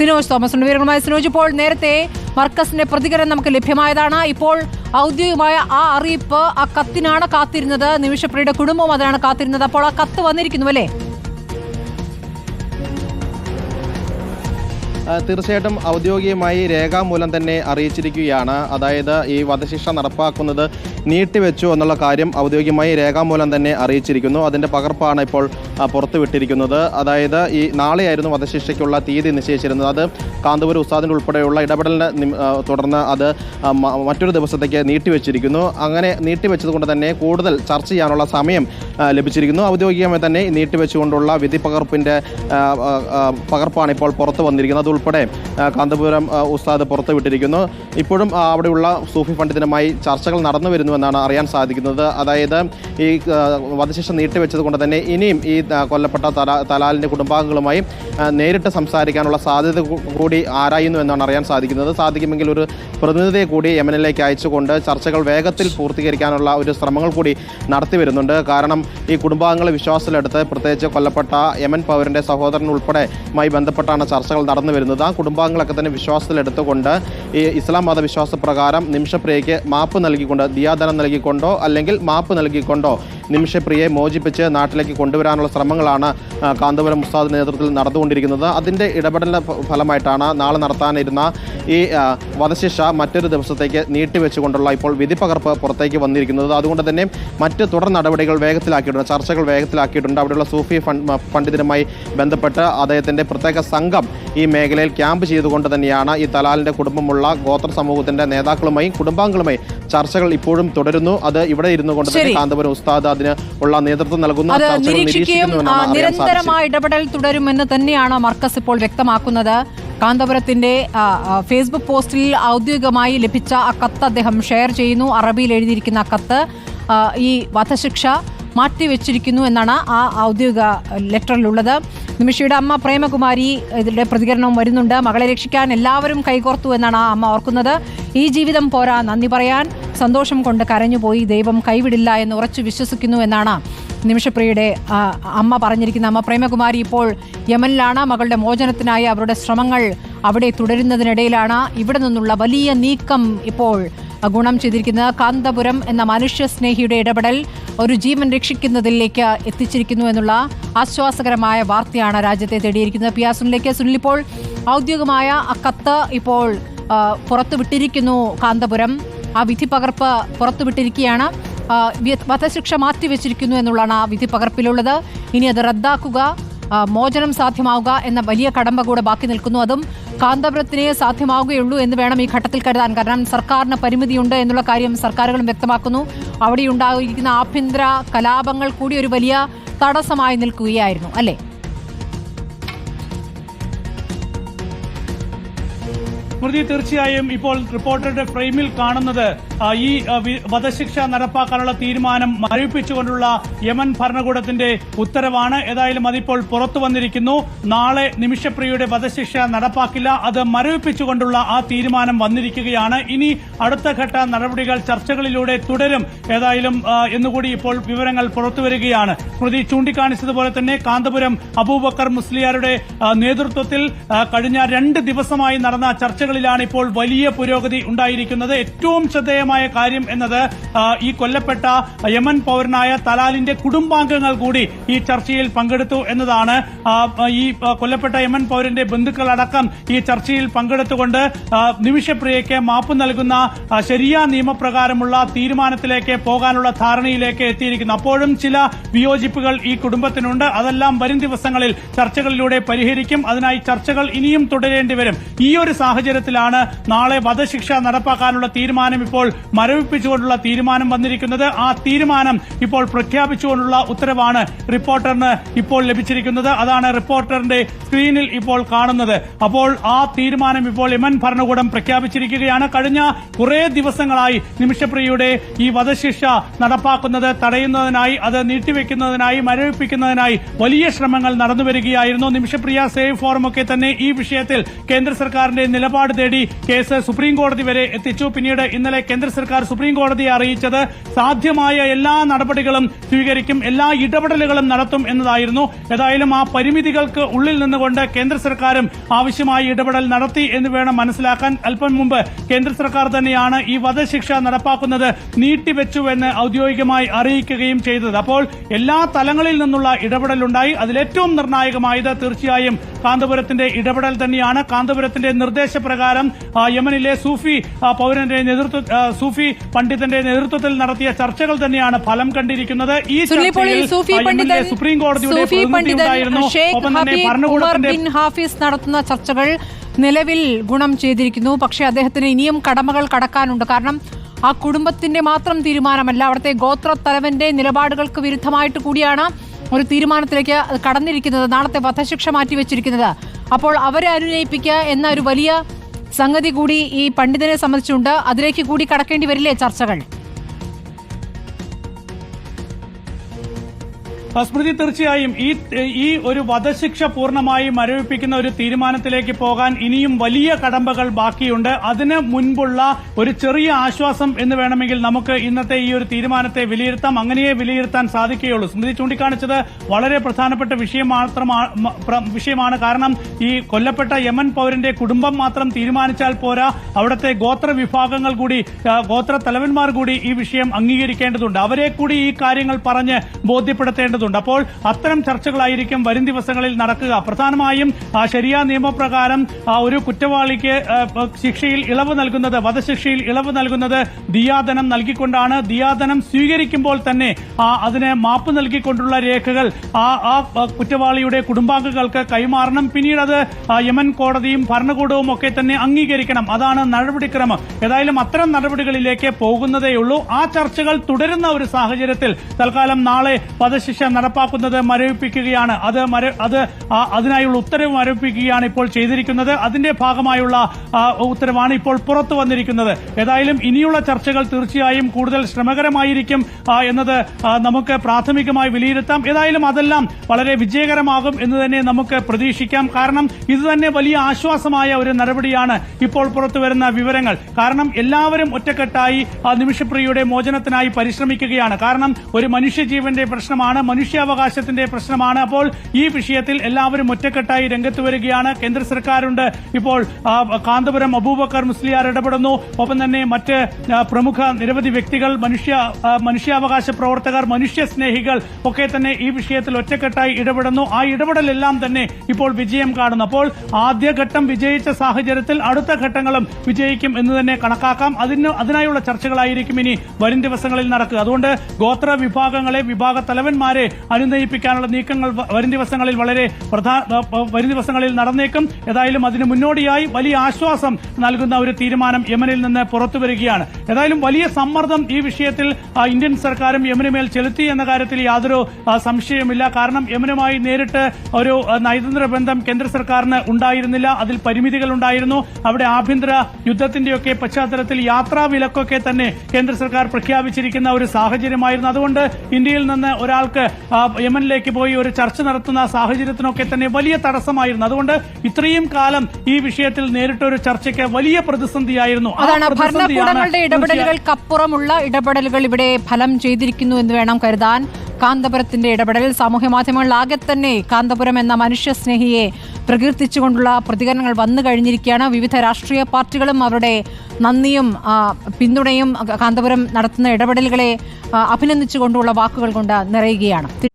Sinoj Thomas ഉണ്ട്. വിവരങ്ങളുമായി സിനോജ് ഇപ്പോൾ നേരത്തെ മർക്കസിന്റെ പ്രതികരണം നമുക്ക് ലഭ്യമായതാണ്. ഇപ്പോൾ ഔദ്യോഗികമായ ആ അറിയിപ്പ് ആ കത്തിനാണ് കാത്തിരുന്നത്. നിമിഷപ്രിയുടെ കുടുംബം അതിനാണ് കാത്തിരുന്നത്. അപ്പോൾ ആ കത്ത് വന്നിരിക്കുന്നു അല്ലേ? തീർച്ചയായിട്ടും ഔദ്യോഗികമായി രേഖാമൂലം തന്നെ അറിയിച്ചിരിക്കുകയാണ്. അതായത് ഈ വധശിക്ഷ നടപ്പാക്കുന്നത് നീട്ടിവെച്ചു എന്നുള്ള കാര്യം ഔദ്യോഗികമായി രേഖാമൂലം തന്നെ അറിയിച്ചിരിക്കുന്നു. അതിന്റെ പകർപ്പാണ് ഇപ്പോൾ പുറത്തുവിട്ടിരിക്കുന്നത്. അതായത് ഈ നാളെയായിരുന്നു വധശിക്ഷയ്ക്കുള്ള തീയതി നിശ്ചയിച്ചിരുന്നത്. അത് കാന്തപുരം ഉസ്താദിന്റെ ഉൾപ്പെടെയുള്ള ഇടപെടലിനെ തുടർന്ന് അത് മറ്റൊരു ദിവസത്തേക്ക് നീട്ടിവെച്ചിരിക്കുന്നു. അങ്ങനെ നീട്ടിവെച്ചത് കൊണ്ട് തന്നെ കൂടുതൽ ചർച്ച ചെയ്യാനുള്ള സമയം ലഭിച്ചിരിക്കുന്നു. ഔദ്യോഗികമായി തന്നെ നീട്ടിവെച്ചുകൊണ്ടുള്ള വിധി പകർപ്പിന്റെ പകർപ്പാണ് ഇപ്പോൾ പുറത്തു വന്നിരിക്കുന്നത്. അതുൾപ്പെടെ ആ, കാന്തപുരം ഉസ്താദ് പുറത്തുവിട്ടിരിക്കുന്നു. ഇപ്പോഴും അവിടെയുള്ള സൂഫി പണ്ഡിതനുമായി ചർച്ചകൾ നടന്നു വരുന്നുവെന്നാണ് അറിയാൻ സാധിക്കുന്നത്. അതായത് ഈ വധശിക്ഷ നീട്ടിവെച്ചത് കൊണ്ട് തന്നെ ഇനിയും ഈ കൊല്ലപ്പെട്ട തലാ തലാലിന്റെ കുടുംബാംഗങ്ങളുമായി നേരിട്ട് സംസാരിക്കാനുള്ള സാധ്യത കൂടി ആരായുന്നു എന്നാണ് അറിയാൻ സാധിക്കുന്നത്. സാധിക്കുമെങ്കിൽ ഒരു പ്രതിനിധിയെ കൂടി യമനിലേക്ക് അയച്ചുകൊണ്ട് ചർച്ചകൾ വേഗത്തിൽ പൂർത്തീകരിക്കാനുള്ള ഒരു ശ്രമങ്ങൾ കൂടി നടത്തി വരുന്നുണ്ട്. കാരണം ഈ കുടുംബാംഗങ്ങളെ വിശ്വാസത്തിലെടുത്ത് പ്രത്യേകിച്ച് കൊല്ലപ്പെട്ട യമൻ പൗരന്റെ സഹോദരൻ ഉൾപ്പെടെയുമായി ബന്ധപ്പെട്ടാണ് ചർച്ചകൾ നടന്നു വരുന്നത്. ആ കുടുംബാംഗങ്ങളൊക്കെ തന്നെ വിശ്വാസത്തിലെടുത്തുകൊണ്ട് ഈ ഇസ്ലാം മത വിശ്വാസപ്രകാരം നിമിഷപ്രിയയ്ക്ക് മാപ്പ് നൽകിക്കൊണ്ട് ദിയാദനം നൽകിക്കൊണ്ടോ അല്ലെങ്കിൽ മാപ്പ് നൽകിക്കൊണ്ടോ നിമിഷപ്രിയയെ മോചിപ്പിച്ച് നാട്ടിലേക്ക് കൊണ്ടുവരാനുള്ള ശ്രമങ്ങളാണ് കാന്തപുരം ഉസ്താദിന്റെ നേതൃത്വത്തിൽ നടന്നുകൊണ്ടിരിക്കുന്നത്. അതിന്റെ ഇടപെടലിന്റെ ഫലമായിട്ടാണ് നാളെ നടത്താനിരുന്ന ഈ വധശിക്ഷ മറ്റൊരു ദിവസത്തേക്ക് നീട്ടിവെച്ചുകൊണ്ടുള്ള ഇപ്പോൾ വിധി പകർപ്പ് പുറത്തേക്ക് വന്നിരിക്കുന്നത്. അതുകൊണ്ട് തന്നെ മറ്റ് തുടർ നടപടികൾ വേഗത്തിലാക്കിയിട്ടുണ്ട് ചർച്ചകൾ വേഗത്തിലാക്കിയിട്ടുണ്ട്. അവിടെയുള്ള സൂഫി പണ്ഡിതനുമായി ബന്ധപ്പെട്ട് അദ്ദേഹത്തിന്റെ പ്രത്യേക സംഘം ഈ മേഖലയിൽ ക്യാമ്പ് ചെയ്തുകൊണ്ട് തന്നെയാണ് ഈ തലാലിന്റെ കുടുംബമുള്ള ഗോത്ര സമൂഹത്തിന്റെ നേതാക്കളുമായി കുടുംബാംഗങ്ങളുമായി ചർച്ചകൾ ഇപ്പോഴും തുടരുന്നു. അത് ഇവിടെ ഇരുന്നു കൊണ്ട് തന്നെ കാന്തപുരം ഉസ്താദ് അതിന് ഉള്ള നേതൃത്വം നൽകുന്ന നിരീക്ഷിക്കുകയും നിരന്തരമായ ഇടപെടൽ തുടരുമെന്ന് തന്നെയാണ് മർക്കസ് ഇപ്പോൾ വ്യക്തമാക്കുന്നത്. കാന്തപുരത്തിന്റെ ഫേസ്ബുക്ക് പോസ്റ്റിൽ ഔദ്യോഗികമായി ലഭിച്ച ആ കത്ത് അദ്ദേഹം ഷെയർ ചെയ്യുന്നു. അറബിയിൽ എഴുതിയിരിക്കുന്ന കത്ത് ഈ വധശിക്ഷ മാറ്റിവെച്ചിരിക്കുന്നു എന്നാണ് ആ ഔദ്യോഗിക ലെറ്ററിലുള്ളത്. നിമിഷയുടെ അമ്മ പ്രേമകുമാരി ഇതിന്റെ പ്രതികരണവും വരുന്നുണ്ട്. മകളെ രക്ഷിക്കാൻ എല്ലാവരും കൈകോർത്തു എന്നാണ് ആ അമ്മ ഓർക്കുന്നത്. ഈ ജീവിതം പോരാ നന്ദി പറയാൻ. സന്തോഷം കൊണ്ട് കരഞ്ഞുപോയി ദൈവം കൈവിടില്ല എന്ന് ഉറച്ചു വിശ്വസിക്കുന്നു എന്നാണ് നിമിഷപ്രിയയുടെ അമ്മ പറഞ്ഞിരിക്കുന്ന അമ്മ. പ്രേമകുമാരി ഇപ്പോൾ യമനിലാണ്. മകളുടെ മോചനത്തിനായി അവരുടെ ശ്രമങ്ങൾ അവിടെ തുടരുന്നതിനിടയിലാണ്. ഇവിടെ നിന്നുള്ള വലിയ നീക്കം ഇപ്പോൾ ഗുണം ചെയ്തിരിക്കുന്നത് കാന്തപുരം എന്ന മനുഷ്യസ്നേഹിയുടെ ഇടപെടൽ ഒരു ജീവൻ രക്ഷിക്കുന്നതിലേക്ക് എത്തിച്ചിരിക്കുന്നു എന്നുള്ള ആശ്വാസകരമായ വാർത്തയാണ് രാജ്യത്തെ തേടിയിരിക്കുന്നത്. പി സുനിലേക്ക് സുനിൽ ഇപ്പോൾ ഔദ്യോഗികമായ കത്ത് ഇപ്പോൾ പുറത്തുവിട്ടിരിക്കുന്നു കാന്തപുരം. ആ വിധി പകർപ്പ് പുറത്തുവിട്ടിരിക്കുകയാണ് വധശിക്ഷ മാറ്റിവെച്ചിരിക്കുന്നു എന്നുള്ളതാണ് ആ വിധി പകർപ്പിലുള്ളത്. ഇനി അത് റദ്ദാക്കുക മോചനം സാധ്യമാവുക എന്ന വലിയ കടമ്പ കൂടെ ബാക്കി നിൽക്കുന്നു. അതും കാന്തപുരത്തിനെ സാധ്യമാവുകയുള്ളൂ എന്ന് വേണം ഈ ഘട്ടത്തിൽ കരുതാൻ. കാരണം സർക്കാരിന് പരിമിതിയുണ്ട് എന്നുള്ള കാര്യം സർക്കാരുകളും വ്യക്തമാക്കുന്നു. അവിടെ ഉണ്ടായിരിക്കുന്ന ആഭ്യന്തര കലാപങ്ങൾ കൂടി ഒരു വലിയ തടസ്സമായി നിൽക്കുകയായിരുന്നു അല്ലേ? സ്മൃതി തീർച്ചയായും ഇപ്പോൾ റിപ്പോർട്ടറുടെ ഫ്രെയിമിൽ കാണുന്നത് ഈ വധശിക്ഷ നടപ്പാക്കാനുള്ള തീരുമാനം മരവിപ്പിച്ചുകൊണ്ടുള്ള യമൻ ഭരണകൂടത്തിന്റെ ഉത്തരവാണ്. ഏതായാലും അതിപ്പോൾ പുറത്തു വന്നിരിക്കുന്നു. നാളെ നിമിഷപ്രിയയുടെ വധശിക്ഷ നടപ്പാക്കില്ല. അത് മരവിപ്പിച്ചുകൊണ്ടുള്ള ആ തീരുമാനം വന്നിരിക്കുകയാണ്. ഇനി അടുത്ത ഘട്ട നടപടികൾ ചർച്ചകളിലൂടെ തുടരും. ഏതായാലും എന്നുകൂടി ഇപ്പോൾ വിവരങ്ങൾ പുറത്തുവരികയാണ് സ്മൃതി ചൂണ്ടിക്കാണിച്ചതുപോലെ തന്നെ കാന്തപുരം അബൂബക്കർ മുസ്ലിയാരുടെ നേതൃത്വത്തിൽ കഴിഞ്ഞ രണ്ട് ദിവസമായി നടന്ന ചർച്ചകളിലാണ് ഇപ്പോൾ വലിയ പുരോഗതി ഉണ്ടായിരിക്കുന്നത്. ഏറ്റവും ശ്രദ്ധേയമായ കാര്യം എന്നത് ഈ കൊല്ലപ്പെട്ട യമൻ പൗരനായ തലാലിന്റെ കുടുംബാംഗങ്ങൾ കൂടി ഈ ചർച്ചയിൽ പങ്കെടുത്തു എന്നതാണ് ഈ കൊല്ലപ്പെട്ട യമൻ പൗരന്റെ ബന്ധുക്കളടക്കം ഈ ചർച്ചയിൽ പങ്കെടുത്തുകൊണ്ട് നിമിഷപ്രിയയ്ക്ക് മാപ്പ് നൽകുന്ന ശരിയ നിയമപ്രകാരമുള്ള തീരുമാനത്തിലേക്ക് പോകാനുള്ള ധാരണയിലേക്ക് എത്തിയിരിക്കുന്നു. അപ്പോഴും ചില വിയോജിപ്പുകൾ ഈ കുടുംബത്തിനുണ്ട്. അതെല്ലാം വരും ദിവസങ്ങളിൽ ചർച്ചകളിലൂടെ പരിഹരിക്കും. അതിനായി ചർച്ചകൾ ഇനിയും തുടരേണ്ടി വരും. ഈ ഒരു സാഹചര്യത്തിലാണ് നാളെ വധശിക്ഷ നടപ്പാക്കാനുള്ള തീരുമാനം ഇപ്പോൾ മരവിപ്പിച്ചുകൊണ്ടുള്ള തീരുമാനം വന്നിരിക്കുന്നത്. ആ തീരുമാനം ഇപ്പോൾ പ്രഖ്യാപിച്ചുകൊണ്ടുള്ള ഉത്തരവാണ് റിപ്പോർട്ടറിന് ഇപ്പോൾ ലഭിച്ചിരിക്കുന്നത്. അതാണ് റിപ്പോർട്ടറിന്റെ സ്ക്രീനിൽ ഇപ്പോൾ കാണുന്നത്. അപ്പോൾ ആ തീരുമാനം ഇപ്പോൾ യമൻ ഭരണകൂടം പ്രഖ്യാപിച്ചിരിക്കുകയാണ്. കഴിഞ്ഞ കുറേ ദിവസങ്ങളായി നിമിഷപ്രിയയുടെ ഈ വധശിക്ഷ നടപ്പാക്കുന്നത് തടയുന്നതിനായി അത് നീട്ടിവെക്കുന്നതിനായി മരവിപ്പിക്കുന്നതിനായി വലിയ ശ്രമങ്ങൾ നടന്നുവരികയായിരുന്നു. നിമിഷപ്രിയ സേവ് ഫോറം ഒക്കെ തന്നെ ഈ വിഷയത്തിൽ കേന്ദ്ര സർക്കാരിന്റെ നിലപാട് നിലപാട് തേടി കേസ് സുപ്രീം കോടതി വരെ എത്തിച്ചു. പിന്നീട് ഇന്നലെ കേന്ദ്ര സർക്കാർ സുപ്രീം കോടതിയെ അറിയിച്ചത് സാധ്യമായ എല്ലാ നടപടികളും സ്വീകരിക്കും എല്ലാ ഇടപെടലുകളും നടത്തും എന്നതായിരുന്നു. ഏതായാലും ആ പരിമിതികൾക്ക് ഉള്ളിൽ നിന്നുകൊണ്ട് കേന്ദ്ര സർക്കാരും ആവശ്യമായ ഇടപെടൽ നടത്തി എന്ന് വേണം മനസ്സിലാക്കാൻ. അല്പം മുമ്പ് കേന്ദ്ര സർക്കാർ തന്നെയാണ് ഈ വധശിക്ഷ നടപ്പാക്കുന്നത് നീട്ടിവെച്ചുവെന്ന് ഔദ്യോഗികമായി അറിയിക്കുകയും ചെയ്തത്. അപ്പോൾ എല്ലാ തലങ്ങളിൽ നിന്നുള്ള ഇടപെടലുണ്ടായി. അതിലേറ്റവും നിർണായകമായത് തീർച്ചയായും കാന്തപുരത്തിന്റെ ഇടപെടൽ തന്നെയാണ്. കാന്തപുരത്തിന്റെ നിർദ്ദേശപ്രകാരം ആ, യമനിലെ സൂഫി പൗരന്റെ നേതൃത്വ സൂഫി പണ്ഡിതന്റെ നേതൃത്വത്തിൽ നടത്തിയ ചർച്ചകൾ തന്നെയാണ് ഫലം കണ്ടിരിക്കുന്നത്. ഈ ചർച്ചയിൽ സുപ്രീം കോടതിയുടെ പ്രതിനിധി ഹാഫിസ് നടത്തുന്ന ചർച്ചകൾ നിലവിൽ ഗുണം ചെയ്തിരിക്കുന്നു. പക്ഷേ അദ്ദേഹത്തിന് ഇനിയും കടമകൾ കടക്കാനുണ്ട്. കാരണം ആ കുടുംബത്തിന്റെ മാത്രം തീരുമാനമല്ല അവിടുത്തെ ഗോത്ര തലവന്റെ നിലപാടുകൾക്ക് വിരുദ്ധമായിട്ട് കൂടിയാണ് ഒരു തീരുമാനത്തിലേക്ക് കടന്നിരിക്കുന്നത് നാളത്തെ വധശിക്ഷ മാറ്റിവെച്ചിരിക്കുന്നത്. അപ്പോൾ അവരെ അനുനയിപ്പിക്കുക എന്ന ഒരു വലിയ സംഗതി കൂടി ഈ പണ്ഡിതനെ സംബന്ധിച്ചുണ്ട്. അതിലേക്ക് കൂടി കടക്കേണ്ടി വരില്ലേ ചർച്ചകൾ? സ്മൃതി തീർച്ചയായും ഈ ഈ ഒരു വധശിക്ഷ പൂർണമായി മരവിപ്പിക്കുന്ന ഒരു തീരുമാനത്തിലേക്ക് പോകാൻ ഇനിയും വലിയ കടമ്പകൾ ബാക്കിയുണ്ട്. അതിന് മുൻപുള്ള ഒരു ചെറിയ ആശ്വാസം എന്ന് വേണമെങ്കിൽ നമുക്ക് ഇന്നത്തെ ഈ ഒരു തീരുമാനത്തെ വിലയിരുത്താം. അങ്ങനെയേ വിലയിരുത്താൻ സാധിക്കുകയുള്ളൂ. സ്മൃതി ചൂണ്ടിക്കാണിച്ചത് വളരെ പ്രധാനപ്പെട്ട വിഷയം മാത്രമാണ് വിഷയമാണ്. കാരണം ഈ കൊല്ലപ്പെട്ട യമൻ പൌരന്റെ കുടുംബം മാത്രം തീരുമാനിച്ചാൽ പോരാ. അവിടുത്തെ ഗോത്ര വിഭാഗങ്ങൾ കൂടി ഗോത്ര തലവന്മാർ കൂടി ഈ വിഷയം അംഗീകരിക്കേണ്ടതുണ്ട്. അവരെ കൂടി ഈ കാര്യങ്ങൾ പറഞ്ഞ് ബോധ്യപ്പെടുത്തേണ്ടതുണ്ട്. അപ്പോൾ അത്തരം ചർച്ചകളായിരിക്കും വരും ദിവസങ്ങളിൽ നടക്കുക. പ്രധാനമായും ശരിയ നിയമപ്രകാരം ഒരു കുറ്റവാളിക്ക് ശിക്ഷയിൽ ഇളവ് നൽകുന്നത് വധശിക്ഷയിൽ ഇളവ് നൽകുന്നത് ദിയാദനം നൽകിക്കൊണ്ടാണ്. ദിയാദനം സ്വീകരിക്കുമ്പോൾ തന്നെ അതിന് മാപ്പ് നൽകിക്കൊണ്ടുള്ള രേഖകൾ ആ, കുറ്റവാളിയുടെ കുടുംബാംഗങ്ങൾക്ക് കൈമാറണം. പിന്നീട് അത് യമൻ കോടതിയും ഭരണകൂടവും ഒക്കെ തന്നെ അംഗീകരിക്കണം. അതാണ് നടപടിക്രമം. ഏതായാലും അത്തരം നടപടികളിലേക്ക് പോകുന്നതേയുള്ളൂ. ആ ചർച്ചകൾ തുടരുന്ന ഒരു സാഹചര്യത്തിൽ തൽക്കാലം നാളെ വധശിക്ഷ നടപ്പാക്കുന്നത് മരവിപ്പിക്കുകയാണ്. അത് അത് അതിനായുള്ള ഉത്തരവ് മരവിപ്പിക്കുകയാണ് ഇപ്പോൾ ചെയ്തിരിക്കുന്നത്. അതിന്റെ ഭാഗമായുള്ള ഉത്തരവാണ് ഇപ്പോൾ പുറത്തു വന്നിരിക്കുന്നത്. ഏതായാലും ഇനിയുള്ള ചർച്ചകൾ തീർച്ചയായും കൂടുതൽ ശ്രമകരമായിരിക്കും എന്നത് നമുക്ക് പ്രാഥമികമായി വിലയിരുത്താം. ഏതായാലും അതെല്ലാം വളരെ വിജയകരമാകും എന്ന് തന്നെ നമുക്ക് പ്രതീക്ഷിക്കാം. കാരണം ഇത് തന്നെ വലിയ ആശ്വാസമായ ഒരു നടപടിയാണ് ഇപ്പോൾ പുറത്തു വരുന്ന വിവരങ്ങൾ. കാരണം എല്ലാവരും ഒറ്റക്കെട്ടായി നിമിഷപ്രിയയുടെ മോചനത്തിനായി പരിശ്രമിക്കുകയാണ്. കാരണം ഒരു മനുഷ്യജീവന്റെ പ്രശ്നമാണ് മനുഷ്യാവകാശത്തിന്റെ പ്രശ്നമാണ്. അപ്പോൾ ഈ വിഷയത്തിൽ എല്ലാവരും ഒറ്റക്കെട്ടായി രംഗത്ത് വരികയാണ്. കേന്ദ്ര സർക്കാരുണ്ട്. ഇപ്പോൾ കാന്തപുരം അബൂബക്കർ മുസ്ലിയാർ ഇടപെടുന്നു. ഒപ്പം തന്നെ മറ്റ് പ്രമുഖ നിരവധി വ്യക്തികൾ മനുഷ്യ മനുഷ്യാവകാശ പ്രവർത്തകർ മനുഷ്യ സ്നേഹികൾ ഒക്കെ തന്നെ ഈ വിഷയത്തിൽ ഒറ്റക്കെട്ടായി ഇടപെടുന്നു. ആ ഇടപെടലെല്ലാം തന്നെ ഇപ്പോൾ വിജയം കാണുന്നു. അപ്പോൾ ആദ്യഘട്ടം വിജയിച്ച സാഹചര്യത്തിൽ അടുത്ത ഘട്ടങ്ങളും വിജയിക്കും എന്ന് തന്നെ കണക്കാക്കാം. അതിന് അതിനായുള്ള ചർച്ചകളായിരിക്കും ഇനി വരും ദിവസങ്ങളിൽ നടക്കുക. അതുകൊണ്ട് ഗോത്ര വിഭാഗങ്ങളെ വിഭാഗ തലവന്മാരെ അനുനയിപ്പിക്കാനുള്ള നീക്കങ്ങൾ വരും ദിവസങ്ങളിൽ വളരെ വരും ദിവസങ്ങളിൽ നടന്നേക്കും. ഏതായാലും അതിന് മുന്നോടിയായി വലിയ ആശ്വാസം നൽകുന്ന ഒരു തീരുമാനം യമനിൽ നിന്ന് പുറത്തു വരികയാണ്. ഏതായാലും വലിയ സമ്മർദ്ദം ഈ വിഷയത്തിൽ ഇന്ത്യൻ സർക്കാരും യമനുമേൽ ചെലുത്തി എന്ന കാര്യത്തിൽ യാതൊരു സംശയമില്ല കാരണം യമനുമായി നേരിട്ട് ഒരു നയതന്ത്ര ബന്ധം കേന്ദ്ര സർക്കാരിന് ഉണ്ടായിരുന്നില്ല. അതിൽ പരിമിതികൾ ഉണ്ടായിരുന്നു. അവിടെ ആഭ്യന്തര യുദ്ധത്തിന്റെയൊക്കെ പശ്ചാത്തലത്തിൽ യാത്രാ വിലക്കൊക്കെ തന്നെ കേന്ദ്ര സർക്കാർ പ്രഖ്യാപിച്ചിരിക്കുന്ന ഒരു സാഹചര്യമായിരുന്നു. അതുകൊണ്ട് ഇന്ത്യയിൽ നിന്ന് ഒരാൾക്ക് യമനിലേക്ക് പോയി ഒരു ചർച്ച നടത്തുന്ന സാഹചര്യത്തിനൊക്കെ തന്നെ വലിയ തടസ്സമായിരുന്നു. അതുകൊണ്ട് ഇത്രയും കാലം ഈ വിഷയത്തിൽ നേരിട്ട ഒരു ചർച്ചയ്ക്ക് വലിയ പ്രതിസന്ധിയായിരുന്നു. അതാണ് ഭരണകൂടങ്ങളുടെ ഇടപെടലുകൾക്കപ്പുറമുള്ള ഇടപെടലുകൾ ഇവിടെ ഫലം ചെയ്തിരിക്കുന്നു എന്ന് വേണം കരുതാൻ. കാന്തപുരത്തിന്റെ ഇടപെടൽ സാമൂഹ്യ മാധ്യമങ്ങളിലാകെ തന്നെ കാന്തപുരം എന്ന മനുഷ്യസ്നേഹിയെ പ്രകീർത്തിച്ചുകൊണ്ടുള്ള പ്രതികരണങ്ങൾ വന്നു കഴിഞ്ഞിരിക്കുകയാണ്. വിവിധ രാഷ്ട്രീയ പാർട്ടികളും അവരുടെ നന്ദിയും പിന്തുണയും കാന്തപുരം നടത്തുന്ന ഇടപെടലുകളെ അഭിനന്ദിച്ചുകൊണ്ടുള്ള വാക്കുകൾ കൊണ്ട് നിറയുകയാണ്.